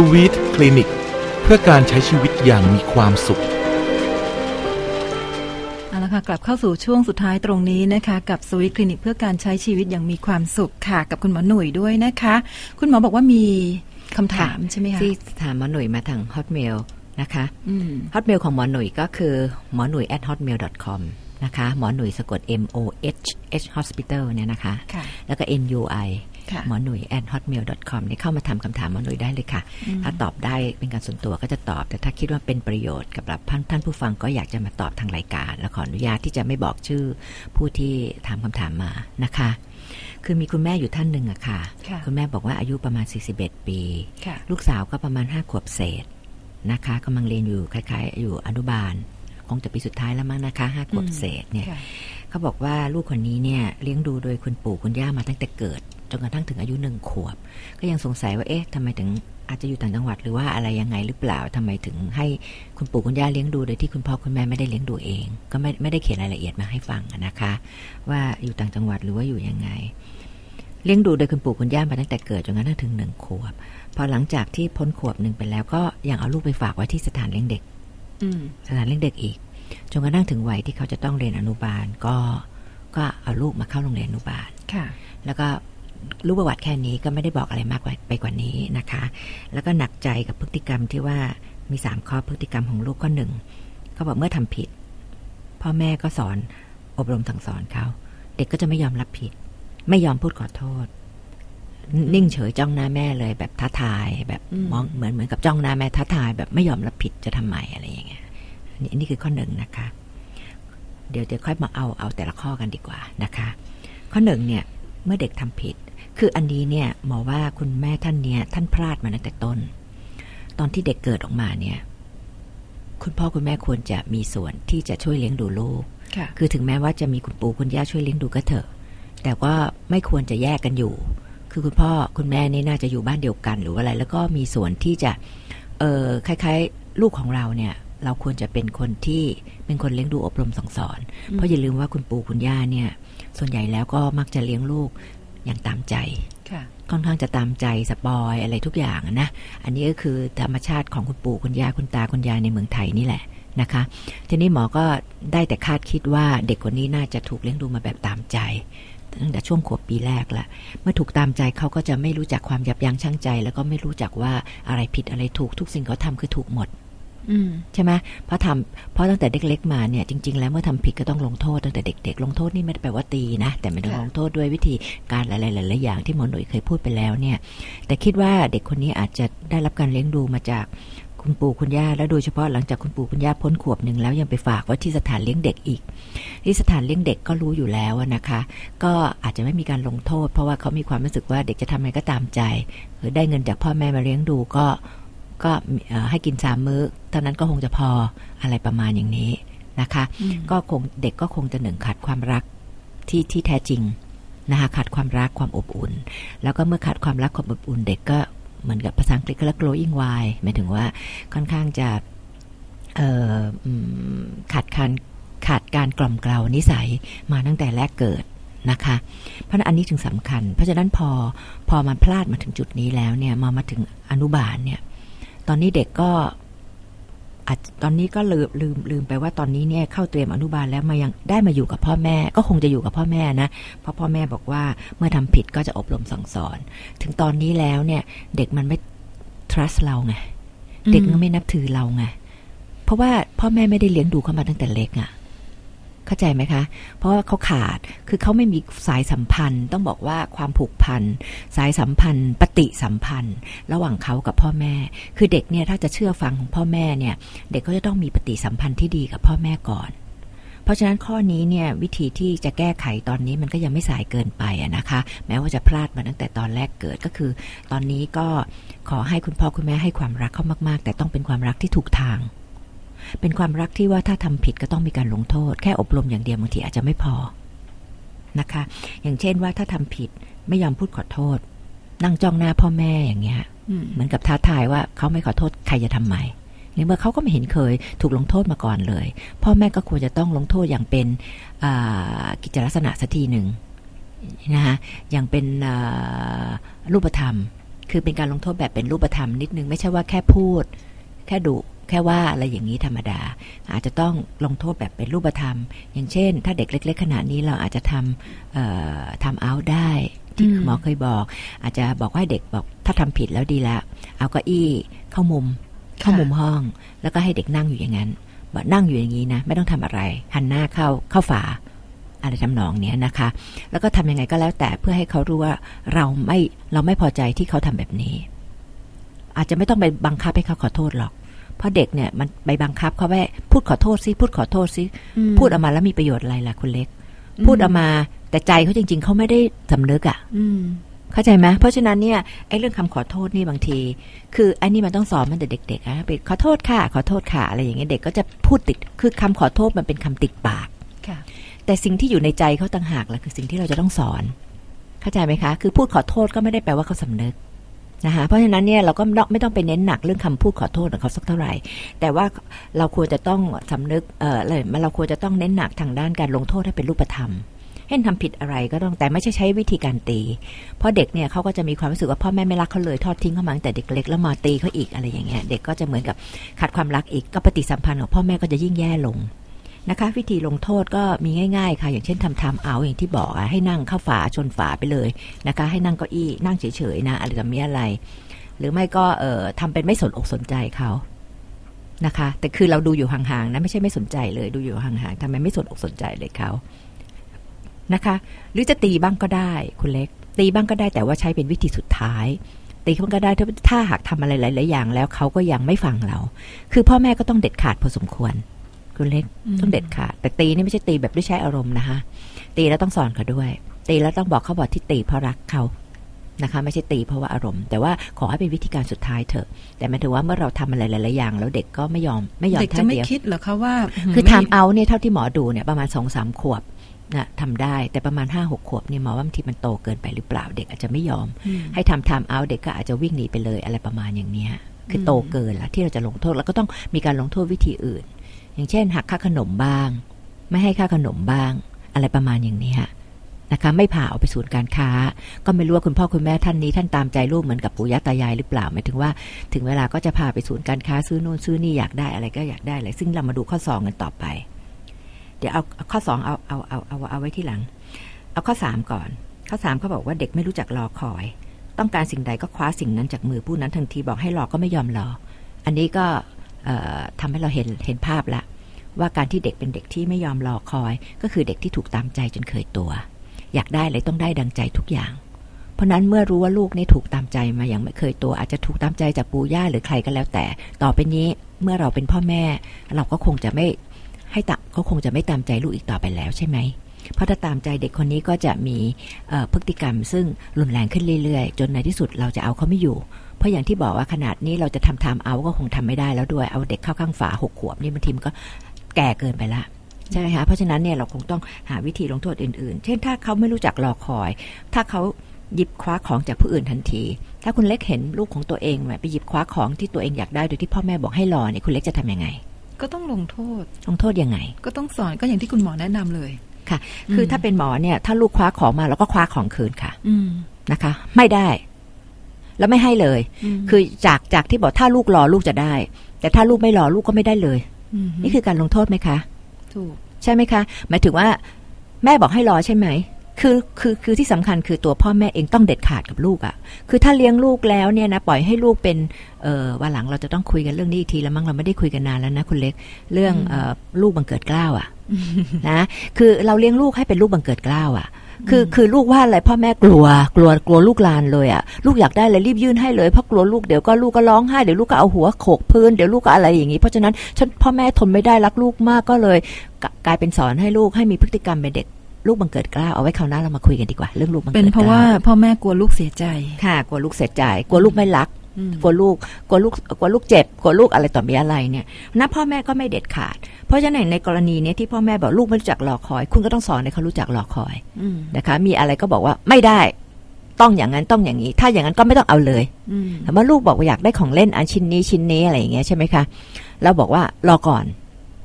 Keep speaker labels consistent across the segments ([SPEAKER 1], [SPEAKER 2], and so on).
[SPEAKER 1] สวีทคลินิก เพื่อการใช้ชีวิตอย่างมีความสุข
[SPEAKER 2] เอาละค่ะกลับเข้าสู่ช่วงสุดท้ายตรงนี้นะคะ กับสวิตคลินิกเพื่อการใช้ชีวิตอย่างมีความสุขค่ะ กับคุณหมอหนุ่ยด้วยนะคะ คุณหมอบอกว่ามีคำถามใช่ไหมคะ
[SPEAKER 3] ที่ถามหมอหนุ่ยมาทาง Hotmail นะคะ
[SPEAKER 2] อืม
[SPEAKER 3] Hotmail ของหมอหนุ่ยก็คือหมอหนุ่ย at hotmail com นะคะ หมอหนุ่ยสะกด M O H H hospital เนี่ยนะคะ
[SPEAKER 2] ค่ะ
[SPEAKER 3] แล้วก็ N U I
[SPEAKER 2] ค่ะ
[SPEAKER 3] หมอหนุ่ย at hotmail com นี่เข้ามาทำคำถามหมอหนุ่ยได้เลยค่ะ ถ้าตอบได้เป็นการส่วนตัวก็จะตอบ แต่ถ้าคิดว่าเป็นประโยชน์กับท่านท่านผู้ฟังก็อยากจะมาตอบทางรายการ และขออนุญาตที่จะไม่บอกชื่อผู้ที่ถามคำถามมานะคะคือมีคุณแม่อยู่ท่านหนึ่งอะค่ะ
[SPEAKER 2] ค่ะ
[SPEAKER 3] คุณแม่บอกว่าอายุประมาณ 41 ปี
[SPEAKER 2] ค่ะ
[SPEAKER 3] ลูกสาวก็ประมาณ 5 ขวบเศษนะคะกำลังเรียนอยู่คล้ายๆ อยู่อนุบาล คงจะปีสุดท้ายแล้วมั้งนะคะห้าขวบเศษเนี่ย
[SPEAKER 2] ค่ะ
[SPEAKER 3] เขาบอกว่าลูกคนนี้เนี่ยเลี้ยงดูโดยคุณปู่คุณย่ามาตั้งแต่เกิดจนกระทั่งถึงอายุหนึ่งขวบ ก็ยังสงสัยว่าเอ๊ะทำไมถึงอาจจะอยู่ต่างจังหวัดหรือว่าอะไรยังไงหรือเปล่าทำไมถึงให้คุณปู่คุณย่าเลี้ยงดูโดยที่คุณพ่อคุณแม่ไม่ได้เลี้ยงดูเอง ก็ไม่ไม่ได้เขียนรายละเอียดมาให้ฟังอะนะคะ ว่าอยู่ต่างจังหวัดหรือว่าอยู่ยังไง เลี้ยงดูโดยคุณปู่คุณย่ามาตั้งแต่เกิดจนกระทั่งถึงหนึ่งขวบ พอหลังจากที่พ้นขวบหนึ่งไปแล้ว ก็ยังเอาลูกไปฝากไว้ที่สถานเลี้ยงเด็ก
[SPEAKER 2] อืม
[SPEAKER 3] สถานเลี้ยงเด็กอีก จนกระทั่งถึงวัยที่เขาจะต้องเรียนอนุบาลก็ก็เอาลูกมาเข้าโรงเรียนอนุบาล
[SPEAKER 2] ค่ะ
[SPEAKER 3] แล้วก็รู้ประวัติแค่นี้ก็ไม่ได้บอกอะไรมากไปกว่านี้นะคะ แล้วก็หนักใจกับพฤติกรรมที่ว่ามีสามข้อพฤติกรรมของลูกข้อหนึ่งเขาบอกเมื่อทำผิด พ่อแม่ก็สอนอบรมสั่งสอนเขา เด็กก็จะไม่ยอมรับผิด ไม่ยอมพูดขอโทษ นิ่งเฉยจ้องหน้าแม่เลยแบบท้าทาย แบบ
[SPEAKER 2] อืม
[SPEAKER 3] มองเหมือนเหมือนกับจ้องหน้าแม่ท้าทาย แบบไม่ยอมรับผิดจะทำไมอะไรอย่างเงี้ยอั นนี่นี่คือข้อหนึ่งนะคะ เดี๋ยวจะค่อยมาเอาเอาแต่ละข้อกันดีกว่านะคะ ข้อหนึ่งเนี่ยเมื่อเด็กทำผิด คืออันนี้เนี่ยหมอว่าคุณแม่ท่านเนี่ยท่านพลาดมาตั้งแต่ต้น ตอนที่เด็กเกิดออกมาเนี่ย คุณพ่อคุณแม่ควรจะมีส่วนที่จะช่วยเลี้ยงดูลูก
[SPEAKER 2] ค่ะ
[SPEAKER 3] คือถึงแม้ว่าจะมีคุณปู่คุณย่าช่วยเลี้ยงดูก็เถอะ แต่ว่าไม่ควรจะแยกกันอยู่ คือคุณพ่อคุณแม่นี่น่าจะอยู่บ้านเดียวกันหรือว่าอะไร แล้วก็มีส่วนที่จะ เออคล้าย ๆ ลูกของเราเนี่ย เราควรจะเป็นคนที่เป็นคนเลี้ยงดูอบรมสั่งสอน เพราะอย่าลืมว่าคุณปู่คุณย่าเนี่ย ส่วนใหญ่แล้วก็มักจะเลี้ยงลูกอย่างตามใจ
[SPEAKER 2] ค่ะ
[SPEAKER 3] ค่อนข้างจะตามใจสปอยอะไรทุกอย่างอะนะ อันนี้ก็คือธรรมชาติของคุณปู่คุณย่าคุณตาคุณยายในเมืองไทยนี่แหละนะคะ ทีนี้หมอก็ได้แต่คาดคิดว่าเด็กคนนี้น่าจะถูกเลี้ยงดูมาแบบตามใจตั้งแต่ช่วงขวบปีแรกละ เมื่อถูกตามใจเขาก็จะไม่รู้จักความยับยั้งชั่งใจ แล้วก็ไม่รู้จักว่าอะไรผิดอะไรถูกทุกสิ่งเขาทำคือถูกหมด
[SPEAKER 2] อืม
[SPEAKER 3] ใช่ไหมเพราะทำเพราะตั้งแต่เด็กๆมาเนี่ยจริง ๆ แล้วเมื่อทำผิดก็ต้องลงโทษตั้งแต่เด็ก ๆ ลงโทษนี่ไม่ได้แปลว่าตีนะ แต่ไม่ได้
[SPEAKER 2] ค่ะ
[SPEAKER 3] ลงโทษด้วยวิธีการหลายๆหลายๆอย่างที่หมอหนุ่ยเคยพูดไปแล้วเนี่ย แต่คิดว่าเด็กคนนี้อาจจะได้รับการเลี้ยงดูมาจากคุณปู่คุณย่าและโดยเฉพาะหลังจากคุณปู่คุณย่าพ้นขวบหนึ่งแล้วยังไปฝากไว้ที่สถานเลี้ยงเด็กอีก ที่สถานเลี้ยงเด็กก็รู้อยู่แล้วอะนะคะ ก็อาจจะไม่มีการลงโทษ เพราะว่าเขามีความรู้สึกว่าเด็กจะทำอะไรก็ตามใจหรือได้เงินจากพ่อแม่มาเลี้ยงดูก็ ก็เอ่อให้กินสามมื้อเท่านั้นก็คงจะพออะไรประมาณอย่างนี้นะคะ
[SPEAKER 2] อืม
[SPEAKER 3] ก็คงเด็กก็คงจะหนึ่งขาดความรักที่ที่แท้จริงนะคะขาดความรักความอบอุ่น แล้วก็เมื่อขาดความรักความอบอุ่น เด็กก็เหมือนกับภาษาอังกฤษก็เรียก growing wise หมายถึงว่าค่อนข้างจะเอ่ออืมขาดการขาดการกล่อมเกลานิสัยมาตั้งแต่แรกเกิดนะคะ เพราะฉะนั้นอันนี้ถึงสำคัญ เพราะฉะนั้นพอพอมันพลาดมาถึงจุดนี้แล้วเนี่ยมามาถึงอนุบาลเนี่ย ตอนนี้เด็กก็อาจตอนนี้ก็ลืมลืมลืมไปว่าตอนนี้เนี่ยเข้าเตรียมอนุบาลแล้วมายังได้มาอยู่กับพ่อแม่ ก็คงจะอยู่กับพ่อแม่นะเพราะพ่อแม่บอกว่าเมื่อทำผิดก็จะอบรมสั่งสอน ถึงตอนนี้แล้วเนี่ย เด็กมันไม่ trust เราไงเด็กมันไม่นับถือเราไงเพราะว่าพ่อแม่ไม่ได้เลี้ยงดูเขามาตั้งแต่เล็กอะ่ะ เข้าใจไหมคะ เพราะว่าเขาขาดคือเขาไม่มีสายสัมพันธ์ ต้องบอกว่าความผูกพันสายสัมพันธ์ ปฏิสัมพันธ์ ระหว่างเขากับพ่อแม่ คือเด็กเนี่ยถ้าจะเชื่อฟังของพ่อแม่เนี่ย เด็กก็จะต้องมีปฏิสัมพันธ์ที่ดีกับพ่อแม่ก่อน เพราะฉะนั้นข้อนี้เนี่ยวิธีที่จะแก้ไขตอนนี้มันก็ยังไม่สายเกินไปะนะคะ แม้ว่าจะพลาดมาตั้งแต่ตอนแรกเกิดก็คือ ตอนนี้ก็ขอให้คุณพ่อคุณแม่ให้ความรักเขามาก ๆ แต่ต้องเป็นความรักที่ถูกทาง เป็นความรักที่ว่าถ้าทำผิดก็ต้องมีการลงโทษ แค่อบรมอย่างเดียวบางทีอาจจะไม่พอนะคะ อย่างเช่นว่าถ้าทำผิดไม่ยอมพูดขอโทษ นั่งจ้องหน้าพ่อแม่อย่างเงี้ย
[SPEAKER 2] อืม
[SPEAKER 3] เหมือนกับท้าทายว่าเขาไม่ขอโทษใครจะทำไมในเมื่อเขาก็ไม่เห็นเคยถูกลงโทษมาก่อนเลย พ่อแม่ก็ควรจะต้องลงโทษอย่างเป็นอ่ากิจลักษณะสักทีหนึ่งนะคะอย่างเป็นอ่ารูปธรรม คือเป็นการลงโทษแบบเป็นรูปธรรมนิดนึง ไม่ใช่ว่าแค่พูด แค่ดุ แค่ว่าอะไรอย่างนี้ธรรมดา อาจจะต้องลงโทษแบบเป็นรูปธรรม อย่างเช่น ถ้าเด็กเล็ก ๆ ขนาดนี้เราอาจจะทำเอ่อทำเอาได้ที่
[SPEAKER 2] อืม
[SPEAKER 3] หมอเคยบอก อาจจะบอกว่าให้เด็กบอกถ้าทำผิดแล้วดีแล้วเอาเก้าอี้เข้ามุม เข้ามุมห้อง แล้วก็ให้เด็กนั่งอยู่อย่างนั้นบอกนั่งอยู่อย่างนี้นะ ไม่ต้องทำอะไร หันหน้าเข้าเข้าฝาอะไรทำนองเนี้ยนะคะ แล้วก็ทำยังไงก็แล้วแต่เพื่อให้เขารู้ว่าเราไม่เราไม่พอใจที่เขาทำแบบนี้ อาจจะไม่ต้องไปบังคับให้เขาขอโทษหรอก เพราะเด็กเนี่ยมันไปบังคับเขาว่าพูดขอโทษซิพูดขอโทษซิ
[SPEAKER 2] อืม
[SPEAKER 3] พูดออกมาแล้วมีประโยชน์อะไรล่ะคุณเล็ก พูดออกมาแต่ใจเขาจริง ๆเขาไม่ได้สำนึกอะ่ะ
[SPEAKER 2] อืม
[SPEAKER 3] เข้าใจไหมเพราะฉะนั้นเนี่ยไอ้เรื่องคำขอโทษนี่บางที คือไอ้นี่มันต้องสอนมันแต่เด็กๆอะไปขอโทษค่ะ ขอโทษค่ะ อะไรอย่างเงี้ยเด็กก็จะพูดติดคือคำขอโทษมันเป็นคำติดปาก
[SPEAKER 2] ค่ะ
[SPEAKER 3] แต่สิ่งที่อยู่ในใจเขาต่างหากแหละคือสิ่งที่เราจะต้องสอน เข้าใจไหมคะ คือพูดขอโทษก็ไม่ได้แปลว่าเขาสำนึก นะคะเพราะฉะนั้นเนี่ยเราก็ไม่ต้องไปเน้นหนักเรื่องคำพูดขอโทษของเขาสักเท่าไหร่ แต่ว่าเราควรจะต้องสำนึกเอออะไรเราควรจะต้องเน้นหนักทางด้านการลงโทษให้เป็นรูปธรรมเห็นทำผิดอะไรก็ต้องแต่ไม่ใช่ใช้วิธีการตี เพราะเด็กเนี่ยเขาก็จะมีความรู้สึกว่าพ่อแม่ไม่รักเขาเลยทอดทิ้งเขามาตั้งแต่เด็กเล็กแล้วมาตีเขาอีกอะไรอย่างเงี้ยเด็กก็จะเหมือนกับขาดความรักอีกก็ปฏิสัมพันธ์ของพ่อแม่ก็จะยิ่งแย่ลง นะคะ วิธีลงโทษก็มีง่ายๆ ค่ะ อย่างเช่นทำทำเอาอย่างที่บอกอะให้นั่งเข้าฝาชนฝาไปเลยนะคะ ให้นั่งเก้าอี้นั่งเฉยๆนะอะไรแบบนี้อะไร หรือไม่ก็เอ่อทำเป็นไม่สนอกสนใจเขานะคะ แต่คือเราดูอยู่ห่างๆนะไม่ใช่ไม่สนใจเลยดูอยู่ห่างๆทำไมไม่สนอกสนใจเลยเขานะคะ หรือจะตีบ้างก็ได้คุณเล็ก ตีบ้างก็ได้แต่ว่าใช้เป็นวิธีสุดท้ายตีบ้าก็ได้ถ้าถ้าหากทำอะไรหลาย ๆ อย่างแล้วเขาก็ยังไม่ฟังเรา คือพ่อแม่ก็ต้องเด็ดขาดพอสมควร คุณเล็ก
[SPEAKER 2] อืม
[SPEAKER 3] ต้องเด็ดขาดแต่ตีนี่ไม่ใช่ตีแบบด้วยใช้อารมณ์นะคะตีแล้วต้องสอนเขาด้วย ตีแล้วต้องบอกเขาบอกที่ตีเพราะรักเขานะคะไม่ใช่ตีเพราะว่าอารมณ์ แต่ว่าขอให้เป็นวิธีการสุดท้ายเถอะ แต่หมายถึงว่าเมื่อเราทำอะไรหลายๆอย่าง แล้วเด็กก็ไม่ยอมไม่ยอม
[SPEAKER 2] เด็กจะ
[SPEAKER 3] ท่า
[SPEAKER 2] ไม่
[SPEAKER 3] เดียว
[SPEAKER 2] คิดเหรอคะว่า
[SPEAKER 3] คือ
[SPEAKER 2] ไม่
[SPEAKER 3] ทำเอาเนี่ยเท่าที่หมอดูเนี่ยประมาณสองสามขวบนะทำได้แต่ประมาณห้าหกขวบเนี่ยหมอว่าบางทีมันโตเกินไปหรือเปล่าเด็กอาจจะไม่ยอม
[SPEAKER 2] อืม
[SPEAKER 3] ให้ทำทำเอาเด็กก็อาจจะวิ่งหนีไปเลยอะไรประมาณอย่างเนี้ยคือโตเกินละที่เราจะลงโทษแล้วก็ต้องมีการลงโทษวิธีอื่น อย่างเช่น หักค่าขนมบ้าง ไม่ให้ค่าขนมบ้าง อะไรประมาณอย่างนี้นะคะไม่พาออกไปศูนย์การค้า ก็ไม่รู้ว่าคุณพ่อคุณแม่ท่านนี้ท่านตามใจลูกเหมือนกับปู่ย่าตายายหรือเปล่าหมายถึงว่า ถึงเวลาก็จะพาไปศูนย์การค้าซื้อนู่นซื้อนี่อยากได้อะไรก็อยากได้เลยซึ่งเรามาดูข้อสองกันต่อไป เดี๋ยวเอาข้อสองเอาเอาเอาเอาเอาไว้ที่หลัง เอาข้อสามก่อน ข้อสามเขาบอกว่าเด็กไม่รู้จักรอคอย ต้องการสิ่งใดก็คว้าสิ่งนั้นจากมือผู้นั้นทันทีบอกให้รอก็ไม่ยอมรอ อันนี้ก็ ทำให้เราเห็นเห็นภาพละว่าการที่เด็กเป็นเด็กที่ไม่ยอมรอคอย ก็คือเด็กที่ถูกตามใจจนเคยตัว อยากได้เลยต้องได้ดังใจทุกอย่าง เพราะนั้นเมื่อรู้ว่าลูกนี่ถูกตามใจมาอย่างไม่เคยตัว อาจจะถูกตามใจจากปู่ย่าหรือใครก็แล้วแต่ ต่อไปนี้เมื่อเราเป็นพ่อแม่ เราก็คงจะไม่ให้ตามเขาคงจะไม่ตามใจลูกอีกต่อไปแล้วใช่ไหมเพราะถ้าตามใจเด็กคนนี้ก็จะมีพฤติกรรม ซึ่งรุนแรงขึ้นเรื่อยๆ จนในที่สุดเราจะเอาเขาไม่อยู่ เพราะอย่างที่บอกว่าขนาดนี้เราจะทำทำเอาก็คงทำไม่ได้แล้วด้วยเอาเด็กเข้าข้างฝาหกขวบนี่บางทีมันก็แก่เกินไปละใช่ไหมคะเพราะฉะนั้นเนี่ยเราคงต้องหาวิธีลงโทษอื่นๆ เช่นถ้าเขาไม่รู้จักรอคอย ถ้าเขาหยิบคว้าของจากผู้อื่นทันที ถ้าคุณเล็กเห็นลูกของตัวเองแบบไปหยิบคว้าของที่ตัวเองอยากได้โดยที่พ่อแม่บอกให้รอเนี่ยคุณเล็กจะทำยังไง
[SPEAKER 2] ก็ต้องลงโทษ
[SPEAKER 3] ลงโทษยังไง
[SPEAKER 2] ก็ต้องสอนก็อย่างที่คุณหมอแนะนำเลย
[SPEAKER 3] ค่ะ คือถ้าเป็นหมอเนี่ย ถ้าลูกคว้าของมาเราก็คว้าของคืนค่ะ
[SPEAKER 2] อืม
[SPEAKER 3] นะคะ ไม่ได้ แล้วไม่ให้เลย
[SPEAKER 2] ม
[SPEAKER 3] คือจากจากที่บอกถ้าลูกรอลูกจะได้ แต่ถ้าลูกไม่รอลูกก็ไม่ได้เลย
[SPEAKER 2] ม
[SPEAKER 3] นี่คือการลงโทษไหมคะ
[SPEAKER 2] ถูก
[SPEAKER 3] ใช่ไหมคะ หมายถึงว่า แม่บอกให้รอใช่ไหมคือคือคือที่สำคัญคือตัวพ่อแม่เองต้องเด็ดขาดกับลูกอะ่ะ คือถ้าเลี้ยงลูกแล้วเนี่ยนะปล่อยให้ลูกเป็นเออวันหลังเราจะต้องคุยกันเรื่องนี้อีกทีแล้วมั้งเราไม่ได้คุยกันนานแล้วนะคุณเล็ก เรื่องเออลูกบังเกิดเกล้าวอะ่ะ นะคือเราเลี้ยงลูกให้เป็นลูกบังเกิดเกล้าวอะ่ะคือคือลูกว่าอะไรพ่อแม่กลัว กลัวกลัวลูกลานเลยอะ่ะลูกอยากได้เลยรีบยื่นให้เลยเพราะกลัวลูกเดี๋ยวก็ลูกก็ร้องไห้เดี๋ยวลูกก็เอาหัวโขกพื้นเดี๋ยวลูกก็อะไรอย่างนี้เพราะฉะนั้นฉันพ่อแม่ทนไม่ได้รักลูกมากก็เลย กลกลายเป็นสอนให้ลูกให้มีพฤติกรรมเป็นเด็กลูกบังเกิดเกล้าวเอาไว้คราวหน้าเรามาคุยกันดีกว่าเรื่องลูกบัง
[SPEAKER 2] เป็
[SPEAKER 3] เกิ
[SPEAKER 2] น
[SPEAKER 3] ด
[SPEAKER 2] เพราะ
[SPEAKER 3] เกล้
[SPEAKER 2] ว่าพ่อแม่กลัวลูกเสียใจ
[SPEAKER 3] ค่ะกลัวลูกเสียใจ กลัวลูกไม่รัก
[SPEAKER 2] อืม
[SPEAKER 3] กลัวลูกกลัวลูกกลัวลูกเจ็บกลัวลูกอะไรต่อมีอะไรเนี่ยนะพ่อแม่ก็ไม่เด็ดขาด เพราะฉะนั้นในกรณีเนี้ยที่พ่อแม่บอกลูกไม่รู้จักรอคอย คุณก็ต้องสอนให้เขารู้จักรอคอย
[SPEAKER 2] อืม
[SPEAKER 3] นะคะ มีอะไรก็บอกว่าไม่ได้ต้องอย่างนั้นต้องอย่างนี้ ถ้าอย่างนั้นก็ไม่ต้องเอาเลย
[SPEAKER 2] อืม
[SPEAKER 3] แต่ว่าลูกบอกว่าอยากได้ของเล่นอันชิ้นนี้ชิ้นนี้อะไรอย่างเงี้ยใช่ไหมคะเราบอกว่ารอก่อน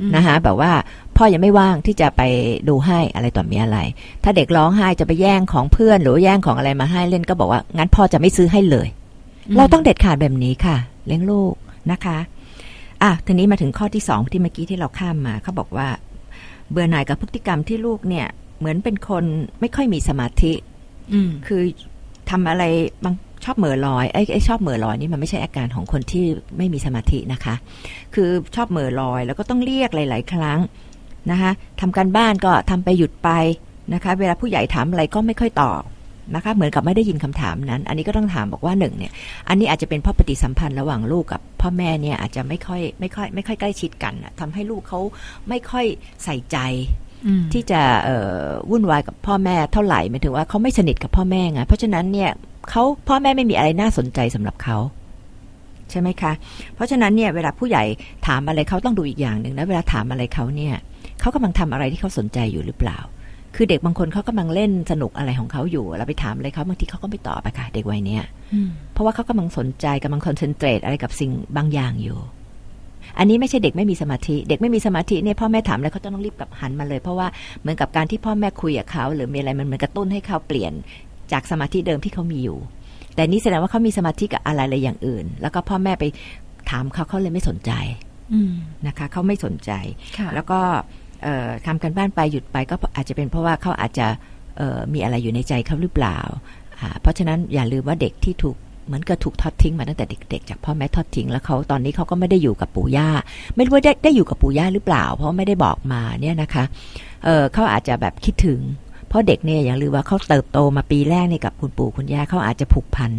[SPEAKER 2] อืม
[SPEAKER 3] นะคะแบบว่าพ่อยังไม่ว่างที่จะไปดูให้อะไรต่อมีอะไร ถ้าเด็กร้องไห้จะไปแย่งของเพื่อนหรือว่าแย่งของอะไรมาให้เล่นก็บอกว่างั้นพ่อจะไม่ซื้อให้เลย
[SPEAKER 2] อืม
[SPEAKER 3] เราต้องเด็ดขาดแบบนี้ค่ะ เลี้ยงลูกนะคะอะทีนี้มาถึงข้อที่สองที่เมื่อกี้ที่เราข้ามมาเขาบอกว่า เบื่อหน่ายกับพฤติกรรมที่ลูกเนี่ย เหมือนเป็นคนไม่ค่อยมีสมาธิ
[SPEAKER 2] อืม
[SPEAKER 3] คือทำอะไรบางชอบเหม่อลอยไอ้ไอ้ชอบเหม่อลอยนี่มันไม่ใช่อาการของคนที่ไม่มีสมาธินะคะ คือชอบเหม่อลอย แล้วก็ต้องเรียกหลาย ๆ ครั้งนะคะทำการบ้านก็ทำไปหยุดไปนะคะ เวลาผู้ใหญ่ถามอะไรก็ไม่ค่อยตอบ นะคะเหมือนกับไม่ได้ยินคำถามนั้น อันนี้ก็ต้องถามบอกว่าหนึ่งเนี่ย อันนี้อาจจะเป็นเพราะปฏิสัมพันธ์ระหว่างลูกกับพ่อแม่เนี่ยอาจจะไม่ค่อยไม่ค่อยไม่ค่อยใกล้ชิดกันน่ะทำให้ลูกเขาไม่ค่อยใส่ใจ
[SPEAKER 2] อืม
[SPEAKER 3] ที่จะเอ่อวุ่นวายกับพ่อแม่เท่าไหร่หมายถึงว่าเขาไม่สนิทกับพ่อแม่ไงเพราะฉะนั้นเนี่ยเขาพ่อแม่ไม่มีอะไรน่าสนใจสำหรับเขาใช่ไหมคะ เพราะฉะนั้นเนี่ยเวลาผู้ใหญ่ถามอะไรเขาต้องดูอีกอย่างหนึ่งนะเวลาถามอะไรเขาเนี่ยเขากำลังทำอะไรที่เขาสนใจอยู่หรือเปล่า คือเด็กบางคนเขากำลังเล่นสนุกอะไรของเขาอยู่ เราไปถามอะไรเขาบางทีเขาก็ไม่ตอบอะค่ะ เด็กวัยเนี้ย
[SPEAKER 2] อืม
[SPEAKER 3] เพราะว่าเขากำลังสนใจกำลังคอนเซนเทรตอะไรกับสิ่งบางอย่างอยู่ อันนี้ไม่ใช่เด็กไม่มีสมาธิ เด็กไม่มีสมาธิเนี่ยพ่อแม่ถามแล้วเขาต้องรีบกลับหันมาเลย เพราะว่าเหมือนกับการที่พ่อแม่คุยกับเขาหรือมีอะไรมันเหมือนกระตุ้นให้เขาเปลี่ยนจากสมาธิเดิมที่เขามีอยู่ แต่นี่แสดงว่าเขามีสมาธิกับอะไรอะไรอย่างอื่น แล้วก็พ่อแม่ไปถามเขาเขาเลยไม่สนใจ
[SPEAKER 2] อืม
[SPEAKER 3] นะคะเขาไม่สนใจ
[SPEAKER 2] ค่ะ
[SPEAKER 3] แล้วก็เอ่อ ทำกันบ้านไปหยุดไปก็อาจจะเป็นเพราะว่าเขาอาจจะมีอะไรอยู่ในใจเขาหรือเปล่า เพราะฉะนั้นอย่าลืมว่าเด็กที่ถูกเหมือนกับถูกทอดทิ้งมาตั้งแต่เด็กๆ จากพ่อแม่ทอดทิ้งแล้วเขาตอนนี้เขาก็ไม่ได้อยู่กับปู่ย่า ไม่รู้ว่าได้ได้อยู่กับปู่ย่าหรือเปล่า เพราะไม่ได้บอกมาเนี่ยนะคะเเขาอาจจะแบบคิดถึง เพราะเด็กเนี่ยอย่าลืมว่าเขาเติบโตมาปีแรกเนี่ยกับคุณปู่คุณย่าเขาอาจจะผูกพัน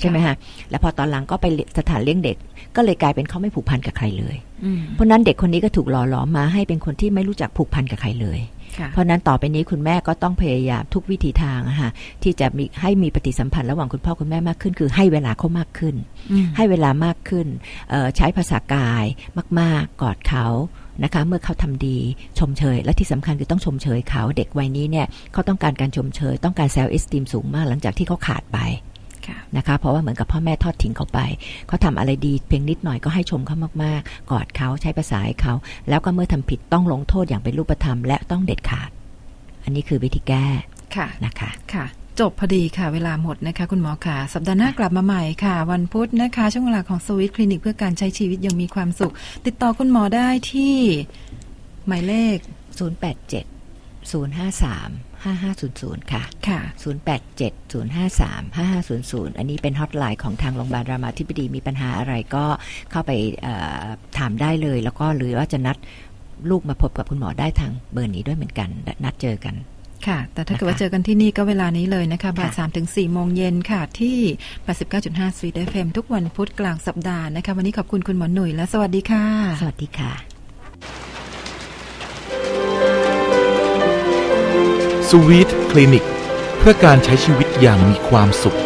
[SPEAKER 3] ใช่ไหมฮะแล้วพอตอนหลังก็ไปสถานเลี้ยงเด็ก ก็เลยกลายเป็นเขาไม่ผูกพันกับใครเลย
[SPEAKER 2] อืม
[SPEAKER 3] เพราะฉะนั้นเด็กคนนี้ก็ถูกหล่อหลอมมาให้เป็นคนที่ไม่รู้จักผูกพันกับใครเลย
[SPEAKER 2] ค่ะ
[SPEAKER 3] เพราะฉะนั้นต่อไปนี้คุณแม่ก็ต้องพยายามทุกวิธีทางอะค่ะที่จะมีให้มีปฏิสัมพันธ์ระหว่างคุณพ่อคุณแม่มากขึ้น คือให้เวลาเขามากขึ้น
[SPEAKER 2] อืม
[SPEAKER 3] ให้เวลามากขึ้นเอ่อใช้ภาษากายมาก ๆ กอดเขานะคะเมื่อเขาทำดีชมเชย และที่สำคัญคือต้องชมเชยเขาเด็กวัยนี้เนี่ยเขาต้องการการชมเชย ต้องการเซลล์เอสติมสูงมากหลังจากที่เขาขาดไป
[SPEAKER 2] ค่ะ
[SPEAKER 3] นะคะเพราะว่าเหมือนกับพ่อแม่ทอดทิ้งเขาไปเขาทำอะไรดีเพียงนิดหน่อยก็ให้ชมเขามากๆ กอดเขาใช้ภาษาให้เขา แล้วก็เมื่อทำผิดต้องลงโทษอย่างเป็นรูปธรรมและต้องเด็ดขาด อันนี้คือวิธีแก้
[SPEAKER 2] ค่ะ
[SPEAKER 3] นะคะ
[SPEAKER 2] ค่ะจบพอดีค่ะเวลาหมดนะคะ คุณหมอค่ะ สัปดาห์หน้ากลับมาใหม่ค่ะ วันพุธนะคะ ช่วงเวลาของสวิตคลินิกเพื่อการใช้ชีวิตอยังมีความสุข ติดต่อคุณหมอได้ที่หมายเลข
[SPEAKER 3] 087 053 5500 ค่ะ
[SPEAKER 2] ค่ะ
[SPEAKER 3] 087 053 5500 อันนี้เป็นฮอตไลน์ของทางโรงพยาบาลรามาธิบดีมีปัญหาอะไรก็เข้าไปเอ่อถามได้เลย แล้วก็หรือว่าจะนัดลูกมาพบกับคุณหมอได้ทางเบอร์นี้ด้วยเหมือนกัน นัดเจอกัน
[SPEAKER 2] ค่ะ แต่ถ้าเกิด
[SPEAKER 3] นะคะ
[SPEAKER 2] ว่าเจอกันที่นี่ก็เวลานี้เลยนะคะบ่าย
[SPEAKER 3] ค่ะ
[SPEAKER 2] สามถึงสี่โมงเย็นค่ะ ที่89.5 Sweet FM ทุกวันพุธกลางสัปดาห์นะคะ วันนี้ขอบคุณคุณหมอหนุ่ยและสวัสดีค่ะ
[SPEAKER 3] สวัสดีค่ะ
[SPEAKER 1] สวีทคลินิก เพื่อการใช้ชีวิตอย่างมีความสุข